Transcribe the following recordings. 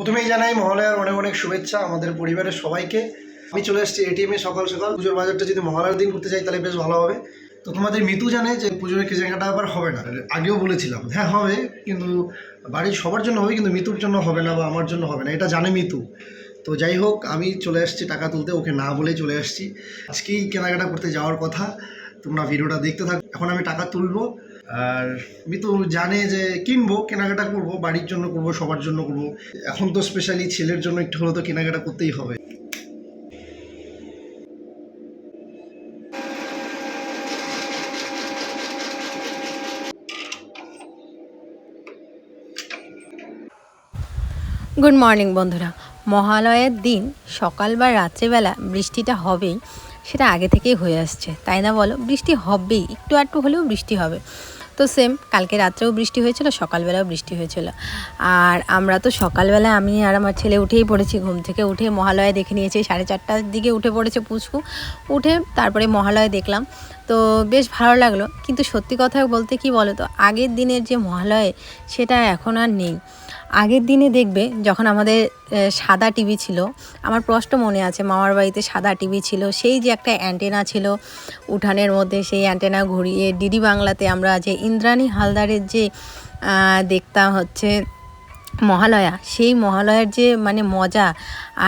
প্রথমেই জানাই মহালয়ার অনেক অনেক শুভেচ্ছা আমাদের পরিবারের সবাইকে। আমি চলে এসেছি এটিএমে সকাল সকাল। পুজোর বাজারটা যদি মহালয়ার দিন করতে চাই তাহলে বেশ ভালো হবে। তো তোমাদের মিতু জানে যে পুজোর কেনাকাটা আবার হবে না। আগেও বলেছিলাম হ্যাঁ হবে, কিন্তু বাড়ির সবার জন্য হবে, কিন্তু মিতুর জন্য হবে না বা আমার জন্য হবে না। এটা জানে মিতু। তো যাই হোক, আমি চলে আসছি টাকা তুলতে, ওকে না বলেই চলে আসছি আজকেই কেনাকাটা করতে যাওয়ার কথা। তোমরা ভিডিওটা দেখতে থাকো। এখন আমি টাকা তুলবো। আর মিতু জানে যে কিনবো, কেনাকাটা করব, বাড়ির জন্য করব, সবার জন্য করব। এখন তো স্পেশালি ছেলের জন্য একটু হলেও তো কেনাকাটা করতেই হবে। গুড মর্নিং বন্ধুরা। মহালয়ের দিন, সকাল বা রাত্রেবেলা বৃষ্টিটা হবেই, সেটা আগে থেকেই হয়ে আসছে। তাই না বলো? বৃষ্টি হবেই, একটু একটু হলেও বৃষ্টি হবে। তো সেম কালকে রাত্রেও বৃষ্টি হয়েছিল, সকালবেলাও বৃষ্টি হয়েছিল। আর আমরা তো সকালবেলায় আমি আর আমার ছেলে উঠেই পড়েছি ঘুম থেকে উঠে মহালয়া দেখে নিয়েছি, সাড়ে চারটার দিকে উঠে পড়েছে পুচকু। উঠে তারপরে মহালয়া দেখলাম। তো বেশ ভালো লাগল। কিন্তু সত্যি কথা বলতে কি বলো তো আগের দিনের যে মহালয়ে, সেটা এখন আর নেই। আগের দিনে দেখবে যখন আমাদের সাদা টিভি ছিল, আমার প্রশ্ন মনে আছে মামার বাড়িতে সাদা টিভি ছিল, সেই যে একটা অ্যান্টেনা ছিল উঠানের মধ্যে, সেই অ্যান্টেনা ঘুরিয়ে ডিডি বাংলাতে আমরা যে ইন্দ্রাণী হালদারের যে দেখতাম হচ্ছে মহালয়া, সেই মহালয়ার যে মানে মজা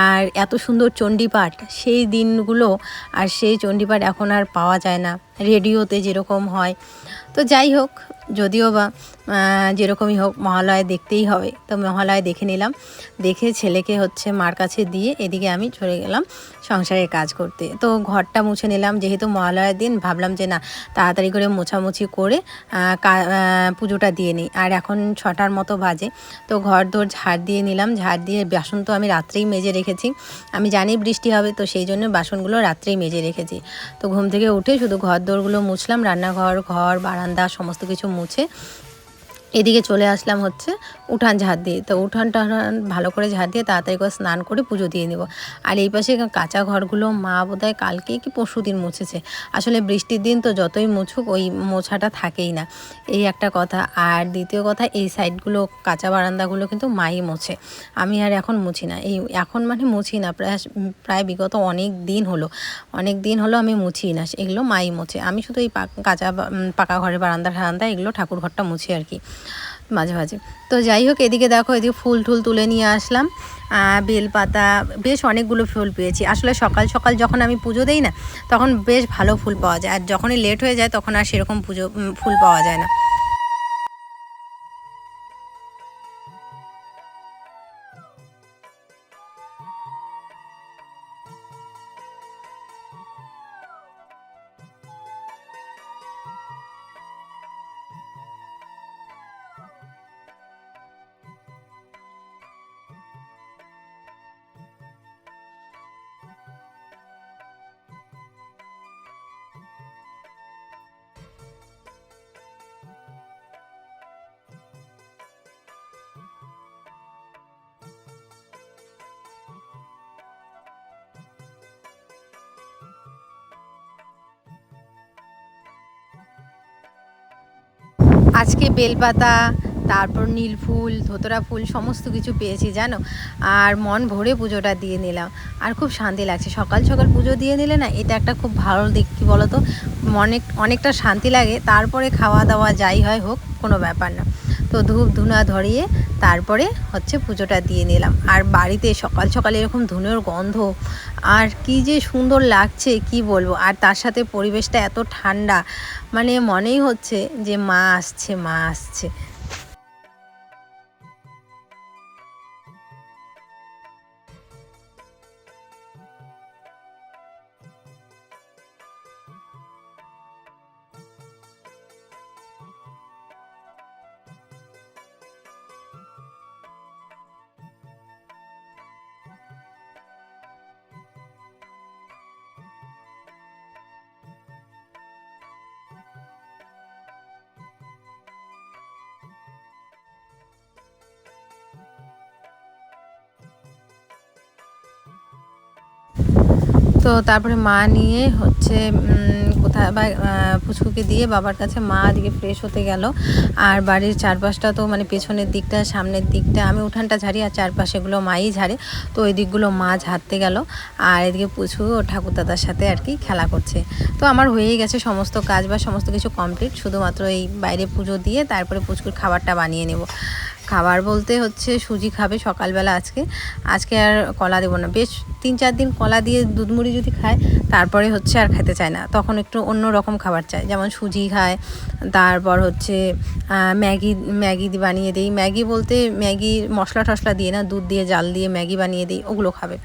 আর এত সুন্দর চণ্ডীপাঠ, সেই দিনগুলো আর সেই চণ্ডীপাঠ এখন আর পাওয়া যায় না, রেডিওতে যেরকম হয়। তো যাই হোক, যদিও বা যেরকমই হোক, মহালয়া দেখতেই হবে। তো মহালয়া দেখে নিলাম। দেখে ছেলেকে হচ্ছে মার কাছে দিয়ে এদিকে আমি চলে গেলাম সংসারের কাজ করতে। তো ঘরটা মুছে নিলাম, যেহেতু মহালয়ার দিন, ভাবলাম যে না, তাড়াতাড়ি করে মোছামুছি করে পুজোটা দিয়ে নিই। আর এখন ছটার মতো বাজে। তো ঘর দোর ঝাড় দিয়ে নিলাম। ঝাড় দিয়ে বাসন তো আমি রাত্রেই মেজে রেখেছি। আমি জানি বৃষ্টি হবে, তো সেই জন্য বাসনগুলো রাত্রেই মেজে রেখেছি। তো ঘুম থেকে উঠে শুধু ঘর দোরগুলো মুছলাম, রান্নাঘর, ঘর, বারান্দা, সমস্ত কিছু মুছে এদিকে চলে আসলাম হচ্ছে উঠান ঝাড় দিয়ে। তো উঠান টান ভালো করে ঝাড় দিয়ে তাড়াতাড়ি করে স্নান করে পুজো দিয়ে নেব। আর এই পাশে কাঁচা ঘরগুলো মা বোধহয় কালকে কি পরশু দিন মুছেছে। আসলে বৃষ্টির দিন তো যতই মুছুক ওই মোছাটা থাকেই না। এই একটা কথা। আর দ্বিতীয় কথা, এই সাইডগুলো কাঁচা বারান্দাগুলো কিন্তু মাই মোছে। আমি আর এখন মুছি না। এই এখন মানে মুছি না। প্রায় প্রায় বিগত অনেক দিন হলো। অনেক দিন হলো আমি মুছি না। এগুলো মাই মোছে। আমি শুধু এই কাঁচা পাকা ঘরে বারান্দা ঠারান্দা এগুলো ঠাকুর ঘরটা মুছি আর কি। মাঝে মাঝে। তো যাই হোক, এদিকে দেখো, এদিকে ফুল টুল তুলে নিয়ে আসলাম। বেলপাতা, বেশ অনেকগুলো ফুল পেয়েছি। আসলে সকাল সকাল যখন আমি পুজো দেই না, তখন বেশ ভালো ফুল পাওয়া যায়। আর যখনই লেট হয়ে যায়, তখন আর সেরকম পুজো ফুল পাওয়া যায় না। আজকে বেলপাতা, তারপর নীল ফুল, ধোতরা ফুল, সমস্ত কিছু পেয়েছি, জানো? আর মন ভরে পুজোটা দিয়ে নিলাম। আর খুব শান্তি লাগছে। সকাল সকাল পুজো দিয়ে নিলে না, এটা একটা খুব ভালো দিক, কী বলো তো অনেক অনেকটা শান্তি লাগে। তারপরে খাওয়া দাওয়া যাই হয় হোক, কোনো ব্যাপার না। তো ধূপ ধুনা ধরিয়ে তারপরে হচ্ছে পুজোটা দিয়ে নিলাম। আর বাড়িতে সকাল সকাল এরকম ধুনোর গন্ধ, আর কি যে সুন্দর লাগছে, কি বলব? আর তার সাথে পরিবেশটা এত ঠান্ডা মানে মনেই হচ্ছে যে মা আসছে মা আসছে। তো তারপরে মা নিয়ে হচ্ছে কোথায় বা পুচকুকে দিয়ে বাবার কাছে মা দিকে ফ্রেশ হতে গেল। আর বাড়ির চারপাশটা তো মানে পেছনের দিকটা, সামনের দিকটা, আমি উঠানটা ঝাড়ি আর চারপাশেগুলো মাই ঝাড়ে। তো ওই দিকগুলো মা ঝাড়তে গেল। আর এদিকে পুচকু ও ঠাকুর দাদার সাথে আর কি খেলা করছে। তো আমার হয়েই গেছে সমস্ত কাজ বা সমস্ত কিছু কমপ্লিট শুধুমাত্র এই বাইরে পুজো দিয়ে তারপরে পুচকুর খাবারটা বানিয়ে নেব। খাবার বলতে হচ্ছে সুজি খাবে সকালবেলা আজকে। আজকে আর কলা দেবো না। বেশ তিন চার দিন কলা দিয়ে দুধ মুড়ি যদি খায়, তারপরে হচ্ছে আর খেতে চায় না। তখন একটু অন্য রকম খাবার চায়। যেমন সুজি খায়, তারপর হচ্ছে ম্যাগি ম্যাগি বানিয়ে দিই। ম্যাগি বলতে ম্যাগি মশলা টশলা দিয়ে না, দুধ দিয়ে, জাল দিয়ে ম্যাগি বানিয়ে দিই, ওগুলো খাবে।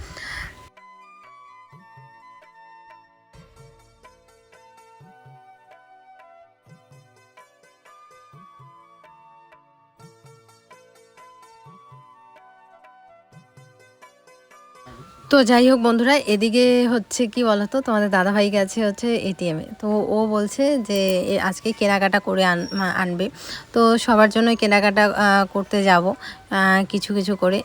তো যাই হোক বন্ধুরা, এদিকে হচ্ছে কি বলতো, তোমাদের দাদাভাই গেছে হচ্ছে এটিএমে তো ও বলছে যে আজকে কেনাকাটা করে আন আনবে। তো সবার জন্য কেনাকাটা করতে যাব কিছু কিছু করে।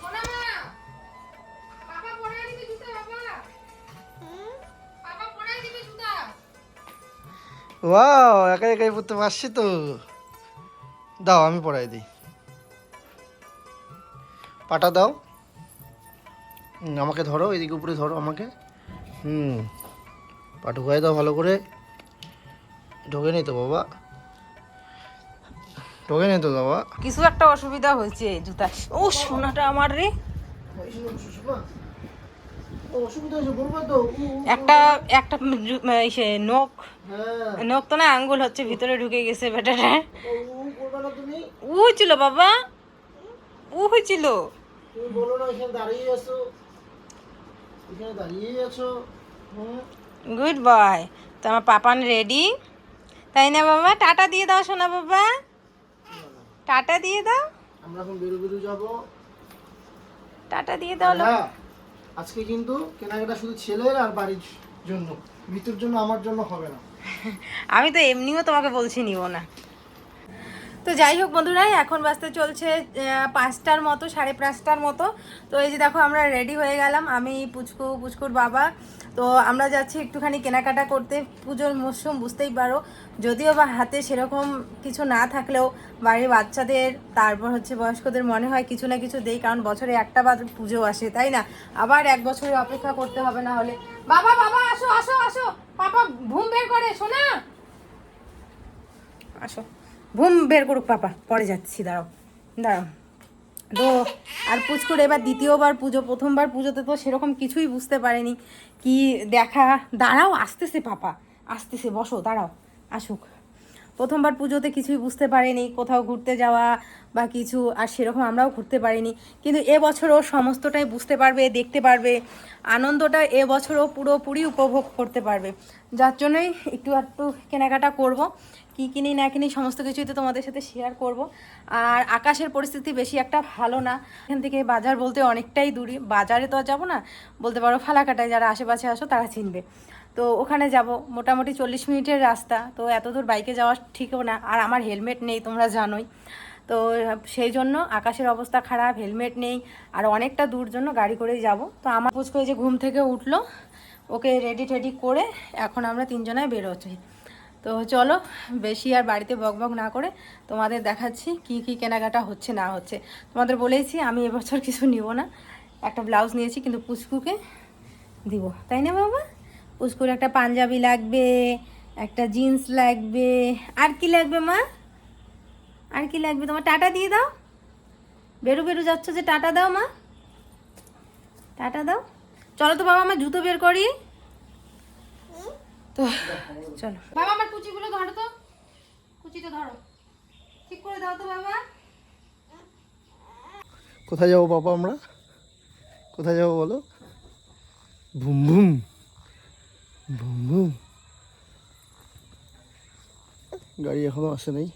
একাই একাই পড়তে পারছি তো। দাও, আমি পড়াই দিই। পাটা দাও। আমাকে ধরো এদিকে উপরে ধরো আমাকে। হুম পা ঢুকাই দাও ভালো করে। ঢোকে নি তো বাবা। ঢোকে নি তো বাবা। কিছু একটা অসুবিধা হয়েছে জুতা ও সোনাটা আমার রে। একটা একটা ইসে নখ। হ্যাঁ। নখ তো না আঙ্গুল হচ্ছে ভিতরে ঢুকে গেছে বেটাটা উ হয়েছিল বাবা। উ হয়েছিল। তুমি বলো না দাঁড়িয়ে আছো। এখানে দাঁড়িয়েই আছো। Good boy. তো আমার পাপান রেডি তাই না বাবা? টাটা দিয়ে দাও সোনা বাবা। টাটা দিয়ে দাও। আমরা এখন বেরো বেরো যাব। টাটা দিয়ে দাও আজকে কিন্তু কেনাকাটা শুধু ছেলের আর বাড়ির জন্য। মৃত্যুর জন্য আমার জন্য হবে না। আমি তো এমনিও তোমাকে বলছি নিব না। তো যাই হোক বন্ধুরা, এখন বাজতে চলছে পাঁচটার মতো, সাড়ে পাঁচটার মতো। তো এই যে দেখো, আমরা রেডি হয়ে গেলাম। আমি, পুচকু, পুচকুর বাবা। তো আমরা যাচ্ছি একটুখানি কেনাকাটা করতে। পুজোর মরশুম, বুঝতেই পারো। যদিও বা হাতে সেরকম কিছু না থাকলেও বাড়ির বাচ্চাদের, তারপর হচ্ছে বয়স্কদের মনে হয় কিছু না কিছু দেই, কারণ বছরে একটা বার পুজো আসে, তাই না? আবার এক বছরের অপেক্ষা করতে হবে না হলে। বাবা বাবা, আসো আসো আসো। পাপা, ঘুম বের করে, শোনা? আসো। ঘুম বের করুক পাপা, পরে যাচ্ছি, দাঁড়াও দাঁড়াও। তো আর পুচকুর এবার দ্বিতীয়বার পুজো, প্রথমবার পুজোতে তো সেরকম কিছুই বুঝতে পারেনি। কি দেখা, দাঁড়াও, আসতেছে পাপা, আসতেছে, বসো, দাঁড়াও, আসুক। প্রথমবার পুজোতে কিছুই বুঝতে পারেনি, কোথাও ঘুরতে যাওয়া বা কিছু, আর সেরকম আমরাও ঘুরতে পারিনি। কিন্তু এবছর ও সমস্তটাই বুঝতে পারবে, দেখতে পারবে, আনন্দটা এবছরও পুরোপুরি উপভোগ করতে পারবে। যার জন্যই একটু একটু কেনাকাটা করব। কী কিনি না কিনি সমস্ত কিছুই তো তোমাদের সাথে শেয়ার করব। আর আকাশের পরিস্থিতি বেশি একটা ভালো না। এখান থেকে বাজার বলতে অনেকটাই দূরে। বাজারে তো আর যাব না। বলতে পারো ফালাকাটায় যারা আশেপাশে আসো তারা চিনবে। তো ওখানে যাব। মোটামুটি চল্লিশ মিনিটের রাস্তা। তো এত দূর বাইকে যাওয়া ঠিকও না। আর আমার হেলমেট নেই, তোমরা জানোই। তো সেই জন্য আকাশের অবস্থা খারাপ হেলমেট নেই। আর অনেকটা দূর জন্য গাড়ি করেই যাব। তো আমার পুচকো এই যে ঘুম থেকে উঠল, ওকে রেডি টেডি করে এখন আমরা তিনজনায় বেরোচ্ছি। তো চলো, বেশি আর বাড়িতে বকবক না করে তোমাদের দেখাচ্ছি কি কি কেনাকাটা হচ্ছে, না হচ্ছে। তোমাদের বলেইছি, আমি এবছর কিছু নিব না। একটা ব্লাউজ নিয়েছি, কিন্তু পুচকুকে দিব। তাই না বাবা? পুচকুর একটা পাঞ্জাবি লাগবে, একটা জিন্স লাগবে। আর কি লাগবে মা? আর কি লাগবে? তোমার টাটা দিয়ে দাও। বেরু বেরু যাচ্ছ যে টাটা দাও মা। টাটা দাও। চলো তো বাবা, আমার জুতো বের করি। তো চলো। বাবা আমার কুচিগুলো ধরো তো। কুচিটা ধরো। ঠিক করে দাও তো বাবা। কোথায় যাব বাবা আমরা? কোথায় যাব বলো? ভুম ভুম। ভুম ভুম। গাড়ি এখনও আসে নাই।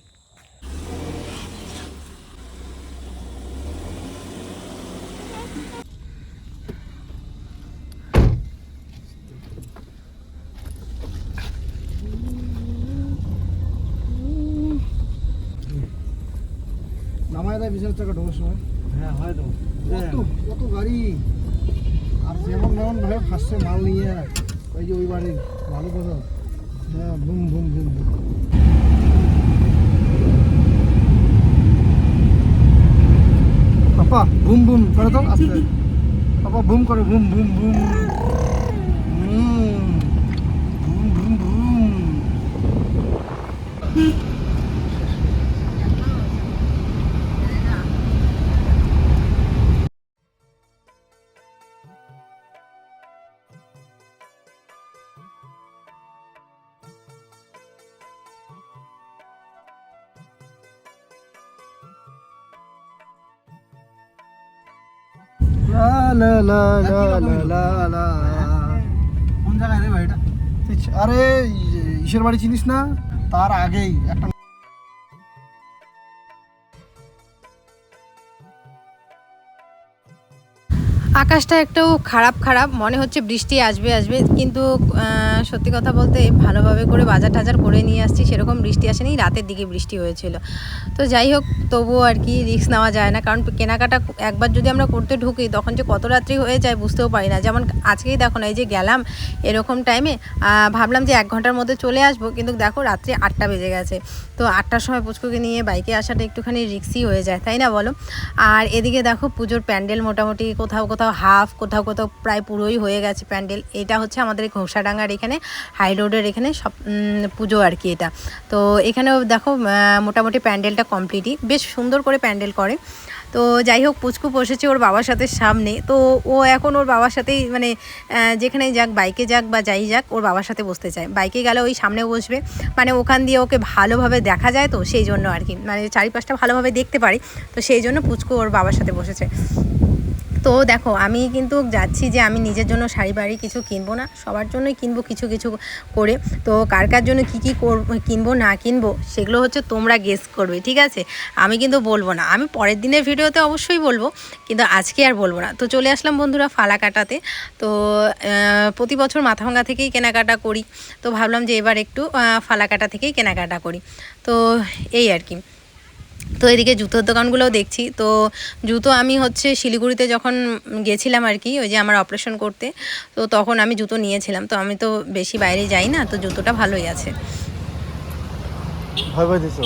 বিশাল ঢোকার সময়? হ্যাঁ হয়তো কত? কত গাড়ি? আর যেমন যেমন ভাবে ফার্স্টে মাল নিয়ে ওই যে ওই বাড়ির ভালো কথা। হ্যাঁ বুম বুম বুম বুম। পাপা বুম বুম করো তো। আস্তে পাপা বুম করো বুম বুম বুম। লা লা লা লা লা কোন জায়গায় রে আরে ঈশ্বর বাড়ি চিনিস না? তার আগেই একটা আকাশটা একটু খারাপ খারাপ। মনে হচ্ছে বৃষ্টি আসবে আসবে। কিন্তু সত্যি কথা বলতে ভালোভাবে করে বাজার টাজার করে নিয়ে আসছি। সেরকম বৃষ্টি আসেনি, রাতের দিকে বৃষ্টি হয়েছিল। তো যাই হোক, তবুও আর কি রিস্ক নেওয়া যায় না। কারণ কেনাকাটা একবার যদি আমরা করতে ঢুকি, তখন যে কত রাত্রি হয়ে যায় বুঝতেও পারি না। যেমন আজকেই দেখো না, এই যে গেলাম এরকম টাইমে ভাবলাম যে এক ঘণ্টার মধ্যে চলে আসব। কিন্তু দেখো, রাত্রি আটটা বেজে গেছে। তো আটটার সময় পুচকুকে নিয়ে বাইকে আসাটা একটুখানি রিক্সি হয়ে যায়, তাই না বলো? আর এদিকে দেখো, পুজোর প্যান্ডেল মোটামুটি কোথাও কোথাও হাফ কোথাও কোথাও প্রায় পুরোই হয়ে গেছে প্যান্ডেল। এটা হচ্ছে আমাদের ঘোষাডাঙ্গার এখানে হাই রোডের এখানে সব পুজো আর কি এটা। তো এখানেও দেখো মোটামুটি প্যান্ডেলটা কমপ্লিটই। বেশ সুন্দর করে প্যান্ডেল করে। তো যাই হোক পুচকু বসেছে ওর বাবার সাথে সামনে। তো ও এখন ওর বাবার সাথেই মানে আহ, যেখানেই যাক বাইকে যাক বা যাই যাক ওর বাবার সাথে বসতে চায়। বাইকে গেলে ওই সামনে বসবে। মানে ওখান দিয়ে ওকে ভালোভাবে দেখা যায় তো সেই জন্য আর কি। মানে চারিপাশটা ভালোভাবে দেখতে পারি। তো সেই জন্য পুচকু ওর বাবার সাথে বসেছে। তো দেখো আমি কিন্তু যাচ্ছি যে আমি নিজের জন্য শাড়ি বাড়ি কিছু কিনবো না সবার জন্যই কিনবো কিছু কিছু করে। তো কার কার জন্য কী কী কিনবো না কিনবো সেগুলো হচ্ছে তোমরা গেস করবে ঠিক আছে? আমি কিন্তু বলব না আমি পরের দিনের ভিডিওতে অবশ্যই বলব কিন্তু আজকে আর বলব না। তো চলে আসলাম বন্ধুরা ফালা কাটাতে তো প্রতি বছর মাথাভাঙ্গা থেকেই কেনাকাটা করি তো ভাবলাম যে এবার একটু আহ, ফালা কাটা থেকেই কেনাকাটা করি। তো এই আর কি। তো এদিকে জুতোর দোকানগুলোও দেখছি। তো জুতো আমি হচ্ছে শিলিগুড়িতে যখন গেছিলাম আর কি ওই যে আমার অপারেশন করতে তো তখন আমি জুতো নিয়েছিলাম। তো আমি তো বেশি বাইরে যাই না তো জুতোটা ভালোই আছে। ভয় ভয় দিছো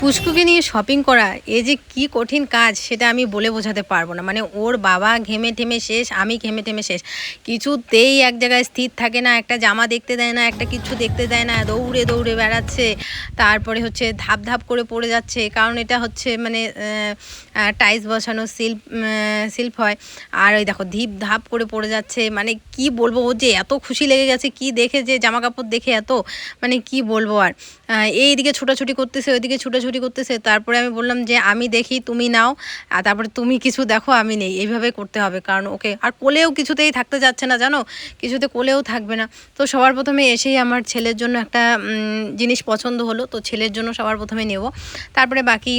পুষ্কুকে নিয়ে শপিং করা, এ যে কি কঠিন কাজ সেটা আমি বলে বোঝাতে পারব না। মানে ওর বাবা ঘেমে ঠেমে শেষ, আমি ঘেমে ঠেমে শেষ। কিছুতেই এক জায়গায় স্থির থাকে না, একটা জামা দেখতে দেয় না, একটা কিছু দেখতে দেয় না, দৌড়ে দৌড়ে বেড়াচ্ছে, তারপরে হচ্ছে ধাপ ধাপ করে পড়ে যাচ্ছে, কারণ এটা হচ্ছে মানে টাইলস বসানো শিল্প শিল্প হয়। আর ওই দেখো ধীপ ধাপ করে পড়ে যাচ্ছে মানে কি বলব, ও যে এত খুশি লেগে গেছে, কি দেখে যে জামা কাপড় দেখে এত মানে কি বলব আর। এইদিকে ছোটাছুটি করতেছে, ওইদিকে ছোটাছুটি করতেছে, তারপরে আমি বললাম যে, আমি দেখি, তুমি নাও, আর তারপরে তুমি কিছু দেখো, আমি নেই। এইভাবে করতে হবে, কারণ ওকে আর কোলেও কিছুতেই থাকতে যাচ্ছে না, জানো? কিছুতে কোলেও থাকবে না। তো সবার প্রথমে এসেই আমার ছেলের জন্য একটা জিনিস পছন্দ হলো, তো ছেলের জন্য সবার প্রথমে নেব। তারপরে বাকি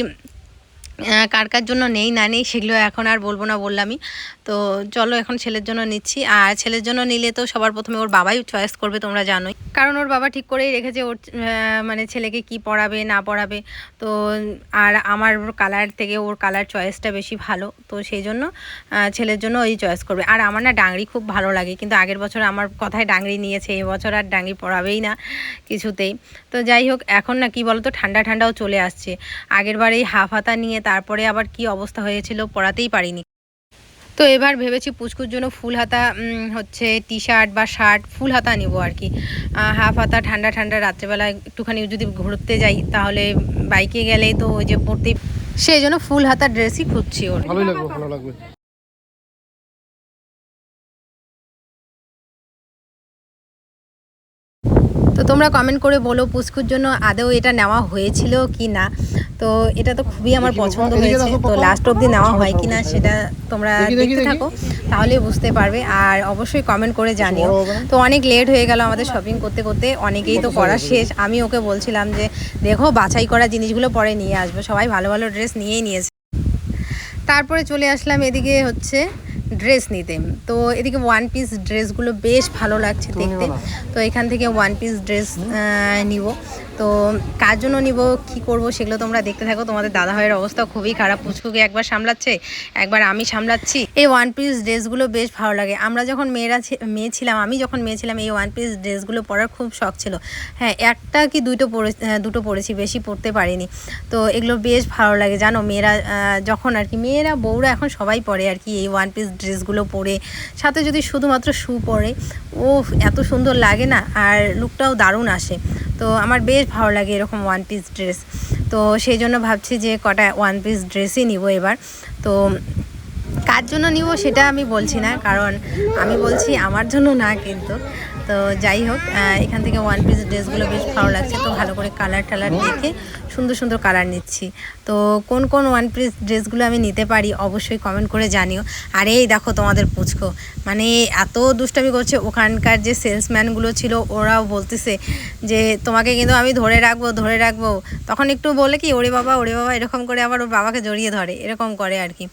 কার কার জন্য নেই, না নেই, সেগুলো এখন আর বলব না বললামই। তো চলো এখন ছেলের জন্য নিচ্ছি। আর ছেলের জন্য নিলে তো সবার প্রথমে ওর বাবাই চয়েস করবে, তোমরা জানোই। কারণ ওর বাবা ঠিক করেই রেখেছে ওর মানে ছেলেকে কি পড়াবে, না পড়াবে। তো, আর আমার কালার থেকে ওর কালার চয়েসটা বেশি ভালো। তো সেই জন্য ছেলের জন্য ওই চয়েস করবে। আর আমার না ডাংরি খুব ভালো লাগে, কিন্তু আগের বছর আমার কথায় ডাংরি নিয়েছে এই বছর আর ডাংরি পড়াবেই না কিছুতেই। তো যাই হোক, এখন না কি বলতো, ঠান্ডা ঠান্ডাও চলে আসছে। আগের বার এই হাফ হাতা নিয়ে তারপরে আবার কি অবস্থা হয়েছিল পড়াতেই পারিনি। তো এবার ভেবেছি পুচকুর জন্য ফুল হাতা হচ্ছে টি শার্ট বা শার্ট ফুল হাতা নিব আর কি। হাফ হাতা ঠান্ডা ঠান্ডা রাত্রেবেলা একটুখানি যদি ঘুরতে যাই, তাহলে বাইকে গেলেই তো ওই যে পড়তেই সেই জন্য ফুল হাতা ড্রেসই খুঁজছি ওর। ভালো লাগবে ভালো লাগবে। তোমরা কমেন্ট করে বলো পুচকুর জন্য আদৌ এটা নেওয়া হয়েছিল কি না। তো এটা তো খুবই আমার পছন্দ হয়েছে। তো লাস্ট অবধি নেওয়া আচ্ছা, হয় কি না সেটা তোমরা দেখি, দেখি, দেখতে থাকো তাহলে বুঝতে পারবে। আর অবশ্যই কমেন্ট করে জানিও। হবে না? তো অনেক লেট হয়ে গেল আমাদের শপিং করতে করতে অনেকেই তো করা শেষ। আমি ওকে বলছিলাম যে দেখো বাছাই করা জিনিসগুলো পরে নিয়ে আসব। সবাই ভালো ভালো ড্রেস নিয়েই নিয়েছে। তারপরে চলে আসলাম এদিকে হচ্ছে ড্রেস নিতে। তো এদিকে ওয়ান পিস ড্রেসগুলো বেশ ভালো লাগছে দেখতে। তো এখান থেকে ওয়ান পিস ড্রেস নিব। তো কার জন্য নিব, কি করব সেগুলো তোমরা দেখতে থাকো। তোমাদের দাদা ভাইয়ের অবস্থা খুবই খারাপ, পুচকুকে একবার সামলাচ্ছে, একবার আমি সামলাচ্ছি। এই ওয়ান পিস ড্রেসগুলো বেশ ভালো লাগে। আমরা যখন মেয়েরা মেয়ে ছিলাম, আমি যখন মেয়ে ছিলাম, এই ওয়ান পিস ড্রেসগুলো পরার খুব শখ ছিল। হ্যাঁ একটা কি দুটো পরে দুটো পরেছি, বেশি পরতে পারিনি। তো এগুলো বেশ ভালো লাগে, জানো? মেয়েরা যখন আর কি, মেয়েরা, বউরা এখন সবাই পরে আর কি এই ওয়ান পিস ড্রেসগুলো পরে। সাথে যদি শুধুমাত্র শু পরে ও এত সুন্দর লাগে না, আর লুকটাও দারুণ আসে। তো আমার বেশ ভালো লাগে এরকম ওয়ান পিস ড্রেস তো সেই জন্য ভাবছি যে কটা ওয়ান পিস ড্রেসই নিব এবার। তো কার জন্য নিব সেটা আমি বলছি না, কারণ আমি বলছি আমার জন্য না কিন্তু। তো যাই হোক এখান থেকে ওয়ান পিস ড্রেসগুলো বেশ ভালো লাগছে। তো ভালো করে কালার টালার দেখে সুন্দর সুন্দর কালার নিচ্ছি। তো কোন কোন ওয়ান পিস ড্রেসগুলো আমি নিতে পারি অবশ্যই কমেন্ট করে জানিও। আর এই দেখো তোমাদের পুচকো মানে এত দুষ্টামি করছে। ওখানকার যে সেলসম্যানগুলো ছিল, ওরাও বলতেছে যে, তোমাকে কিন্তু আমি ধরে রাখব ধরে রাখব। তখন একটু বলে কি, ওরে বাবা ওরে বাবা, এরকম করে আবার ওর বাবাকে জড়িয়ে ধরে, এরকম করে আর কি।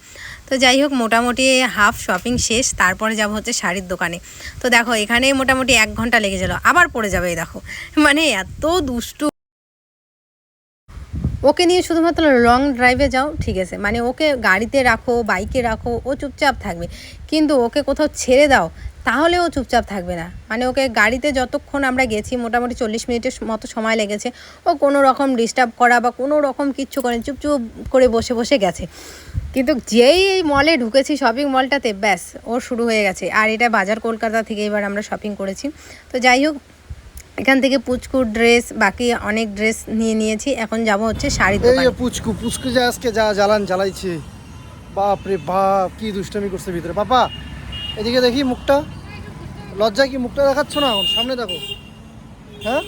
তো যাই হোক, মোটামুটি হাফ শপিং শেষ, তারপরে যাব হচ্ছে শাড়ির দোকানে। তো দেখো, এখানে মোটামুটি এক ঘণ্টা লেগে গেল, আবার পড়ে যাবে দেখো। মানে এত দুষ্টু। ওকে নিয়ে শুধুমাত্র লং ড্রাইভে যাও, ঠিক আছে। মানে ওকে গাড়িতে রাখো বাইকে রাখো, ও চুপচাপ থাকবে। কিন্তু ওকে কোথাও ছেড়ে দাও তাহলে ও চুপচাপ থাকবে না। মানে ওকে গাড়িতে যতক্ষণ আমরা গেছি মোটামুটি চল্লিশ মিনিটের মতো সময় লেগেছে ও কোনো রকম ডিস্টার্ব করা বা কোনো রকম কিচ্ছু করে চুপচুপ করে বসে বসে গেছে। কিন্তু যেই এই মলে ঢুকেছি শপিং মলটাতে ব্যাস ওর শুরু হয়ে গেছে। আর এটা বাজার কলকাতা থেকে এবার আমরা শপিং করেছি। তো যাই হোক এখান থেকে পুচকুর ড্রেস বাকি অনেক ড্রেস নিয়ে নিয়েছি। এখন যাব হচ্ছে যে দোকানে। পুচকু পুচকু যে আজকে যা জ্বালান জ্বালাইছে বাপ রে বাপ কি দুষ্টামি করছে ভিতরে। বাবা এদিকে দেখি মুখটা। লজ্জায় কি মুখটা দেখাচ্ছ না এখন? সামনে দেখো। হ্যাঁ?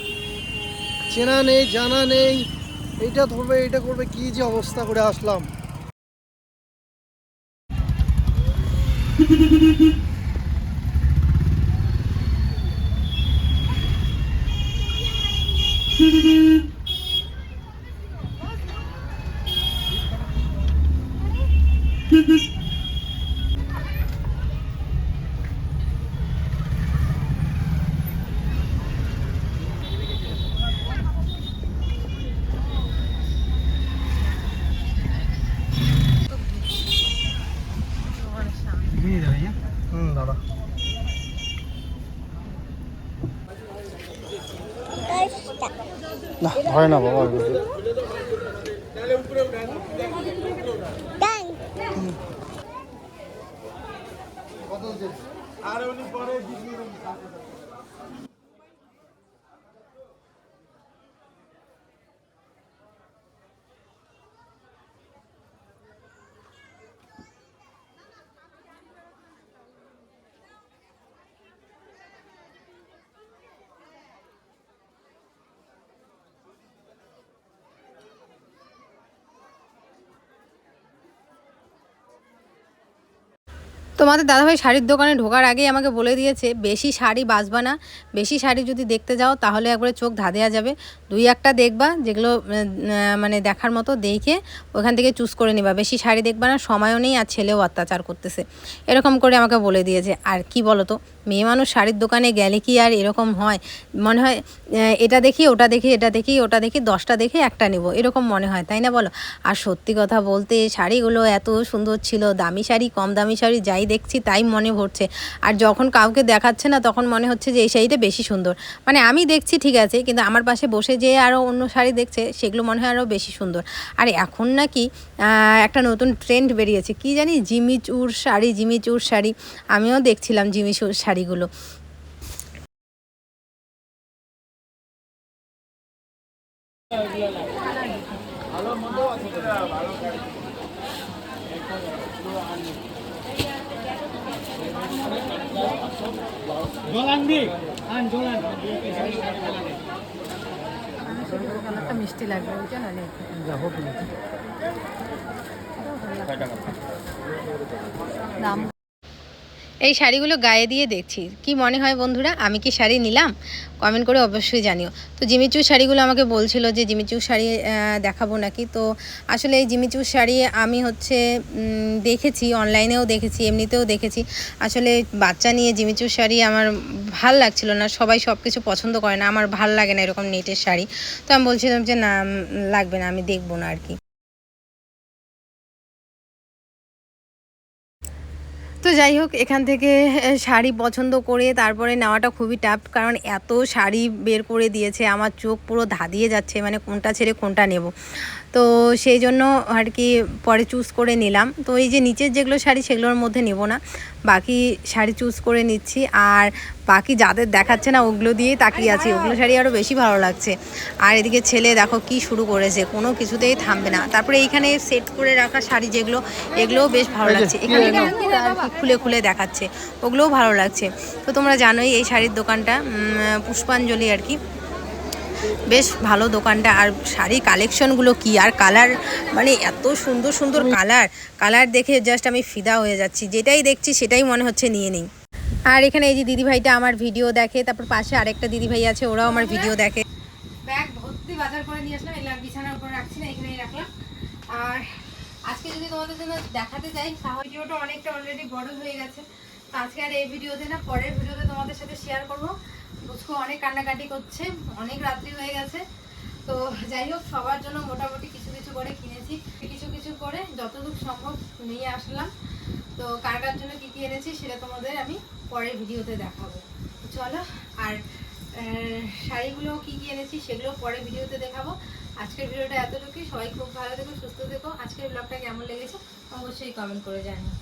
চেনা নেই, জানা নেই। এইটা ধরবে, এইটা করবে, কি যে অবস্থা করে আসলাম হুম দাদা না হয় না বাবা ওইভাবে। তোমাদের দাদাভাই শাড়ির দোকানে ঢোকার আগেই আমাকে বলে দিয়েছে, বেশি শাড়ি বাঁচবা না, বেশি শাড়ি যদি দেখতে যাও তাহলে একবারে চোখ ধা দেওয়া যাবে। দুই একটা দেখবা, যেগুলো মানে দেখার মতো দেখে ওখান থেকে চুজ করে নিবা। বেশি শাড়ি দেখবা না, সময়ও নেই আর ছেলেও অত্যাচার করতেছে। এরকম করে আমাকে বলে দিয়েছে। আর কি বলো তো মেয়ে মানুষ শাড়ির দোকানে গেলে কি আর এরকম হয়? মনে হয় এটা দেখি, ওটা দেখি, এটা দেখি, ওটা দেখি, দশটা দেখে একটা নেব। এরকম মনে হয়, তাই না বলো? আর সত্যি কথা বলতে, শাড়িগুলো এত সুন্দর ছিল, দামি শাড়ি, কম দামি শাড়ি, যাই দেখছি, তাই মনে ভরছে। আর যখন কাউকে দেখাচ্ছে না, তখন মনে হচ্ছে যে, এই শাড়িটা বেশি সুন্দর। মানে আমি দেখছি, ঠিক আছে, কিন্তু আমার পাশে বসে যে আরও অন্য শাড়ি দেখছে, সেগুলো মনে হয় আরও বেশি সুন্দর। আর এখন নাকি একটা নতুন ট্রেন্ড বেরিয়েছে। কি জানি জিমিচুর শাড়ি জিমিচুর শাড়ি। আমিও দেখছিলাম জিমি জিমিচুর শাড়িগুলো। কালারটা মিষ্টি লাগবে ওইটা যাব। দাম? এই শাড়িগুলো গায়ে দিয়ে দেখছি। কি মনে হয় বন্ধুরা? আমি কি শাড়ি নিলাম? কমেন্ট করে অবশ্যই জানিও। তো জিমিচু শাড়িগুলো আমাকে বলছিল যে জিমিচু শাড়ি দেখাবো নাকি? তো আসলে এই জিমিচু শাড়ি আমি হচ্ছে দেখেছি অনলাইনেও দেখেছি, এমনিতেও দেখেছি। আসলে বাচ্চা নিয়ে জিমিচু শাড়ি আমার ভালো লাগছিল না। সবাই সব কিছু পছন্দ করে না। আমার ভালো লাগে না এরকম নেটের শাড়ি। তো আমি বলছিলাম যে, না লাগবে না, আমি দেখব না আর কি। তো যাই হোক এখান থেকে শাড়ি পছন্দ করে তারপরে নেওয়াটা খুবই টাফ কারণ এত শাড়ি বের করে দিয়েছে আমার চোখ পুরো ধাঁধিয়ে যাচ্ছে মানে কোনটা ছেড়ে কোনটা নেব। তো সেই জন্য আর কি পরে চুজ করে নিলাম। তো এই যে নিচের যেগুলো শাড়ি সেগুলোর মধ্যে নেব না বাকি শাড়ি চুজ করে নিচ্ছি আর বাকি যাদের দেখাচ্ছে না ওগুলো দিয়েই তাকিয়ে আছি ওগুলো শাড়ি আরও বেশি ভালো লাগছে। আর এদিকে ছেলে দেখো কি শুরু করেছে কোনো কিছুতেই থামবে না। তারপরে এইখানে সেট করে রাখা শাড়ি যেগুলো এগুলোও বেশ ভালো লাগছে। এখানে খুলে খুলে দেখাচ্ছে। ওগুলোও ভালো লাগছে। তো তোমরা জানোই এই শাড়ির দোকানটা পুষ্পাঞ্জলি আর কি। বেশ ভালো দোকানটা। আর শাড়ি কালেকশনগুলো কি? আর কালার মানে এত সুন্দর সুন্দর কালার। কালার দেখে জাস্ট আমি ফিদা হয়ে যাচ্ছি। যেটাই দেখছি সেটাই মনে হচ্ছে নিয়ে নিই। আর এখানে এই যে দিদিভাইটা আমার ভিডিও দেখে তারপর পাশে আরেকটা দিদিভাই আছে ওরাও আমার ভিডিও দেখে। ব্যাগ ভর্তি বাজার করে নিয়ে আসলাম। এলাম বিছানার উপর রাখছি না এখানেই রাখলাম। আর আজকে যদি তোমাদের জন্য দেখাতে চাই তাহলে ভিডিওটা অনেকটা অলরেডি বড় হয়ে গেছে। তো আজকে আর এই ভিডিওতে না, পরের ভিডিওতে তোমাদের সাথে শেয়ার করব। বুঝকো অনেক কান্নাকাটি করছে, অনেক রাত্রি হয়ে গেছে। তো যাই হোক, সবার জন্য মোটামুটি কিছু কিছু করে কিনেছি। কিছু কিছু করে যতটুকু সম্ভব নিয়ে আসলাম। তো কার কার জন্য কী কী এনেছি সেটা তোমাদের আমি পরের ভিডিওতে দেখাবো। চলো, আর শাড়িগুলো কী কী এনেছি সেগুলো পরের ভিডিওতে দেখাবো। আজকের ভিডিওটা এতটুকুই। সবাই খুব ভালো থেকো, সুস্থ থেকো। আজকের ব্লগটা কেমন লেগেছে অবশ্যই কমেন্ট করে জানিও।